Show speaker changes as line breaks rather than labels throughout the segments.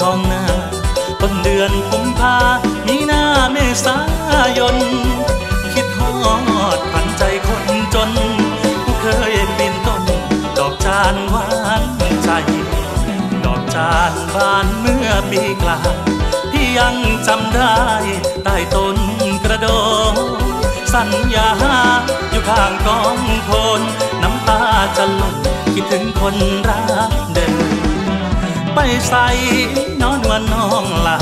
ทองนาต้นเดือนกุมภามีหน้าเมษายน คิดฮอดผันใจคนจนเคยปีนต้น ดอกจานหวานใจ ดอกจานบานเมื่อปีกลางพี่ยังจำได้ใต้ต้นกระโดงสัญญาอยู่ข้างกองโคนน้ำตาจะหล่นคิดถึงคนรัก ไปใส่นอนวันน้องลา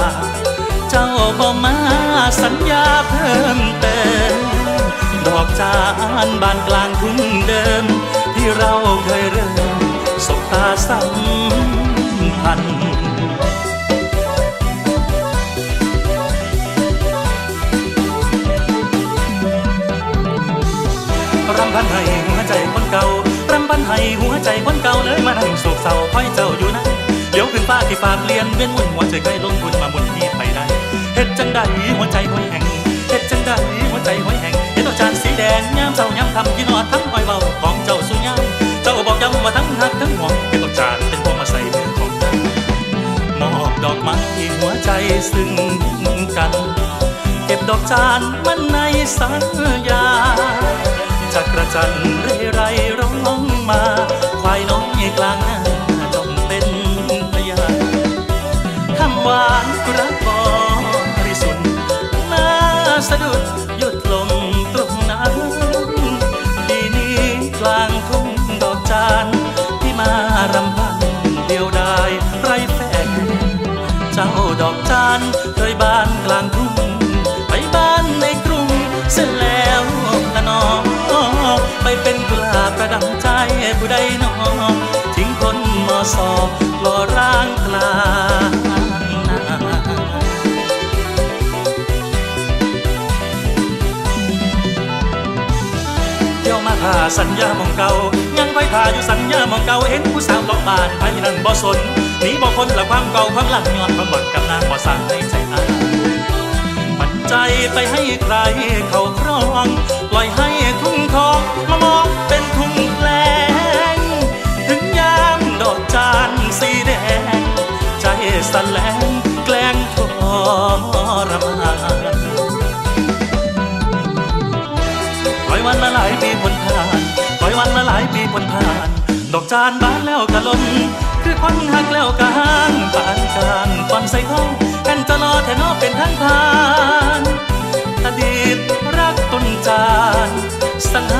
เจ้าบ่มาสัญญาเพิ่มเติมดอกจานบานกลางทุ่งเดิม ที่เราเคยเริ่มสบตาสัมพันธ์รำพันให้หัวใจคนเก่ารำพันให้หัวใจคนเก่าเลยมานั่งโศกเศร้าคอยเจ้าอยู่นะ เดี๋ยวขึ้นฟ้าที่ฟ้าเปลี่ยนเวียนวุ่นหัวใจใกล้ลงทุนมาหมุนนี้ไปได้เฮ็ดจังใดหัวใจห้อยแหงเฮ็ดจังใดหัวใจห้อยแหงเห็นดอกจานสีแดงยามเศร้ายามทำที่นอนทั้งอ้อยเบาของเจ้าสุยามเจ้าบอกย้ำว่าทั้งหักทั้งห่วงเห็นดอกจานเป็นพวงมาใส่มือของเจ้ามอบดอกไม้หัวใจซึ่งกันเก็บดอกจานมันในสัญญาจากกระจันเรไรร้องมา สะดุดหยุดลงตรงนั้นปีนี้กลางทุ่งดอกจานที่มารำพันเดียวดายไรแฟนเจ้าดอกจานเคยบานกลางทุ่งไปบ้านในกรุงเสร็จแล้วละนอไปเป็นกุหลาบประดังใจผู้ใดนอทิ้งคนมอสอรอร่างกลางนา ผ้าสัญญามองเก่า ยังไปท่าอยู่สัญญามองเก่าเห็นผู้สาวเลอกบ้านไปนั่นบ่สนหนีบ่คนละความเก่าความหลังย้อนความหมดกับนางบ่สั่งให้ใจอายมันใจไปให้ใครเขาครอง ปล่อยให้ ดอกจานบานแล้วกะลนคือคนหักแล้วกะหางปานกลางก่อนใส่ท้องแผ่นจะรอแทนอเป็นทางผ่าน อดีตรักต้นจานสังหา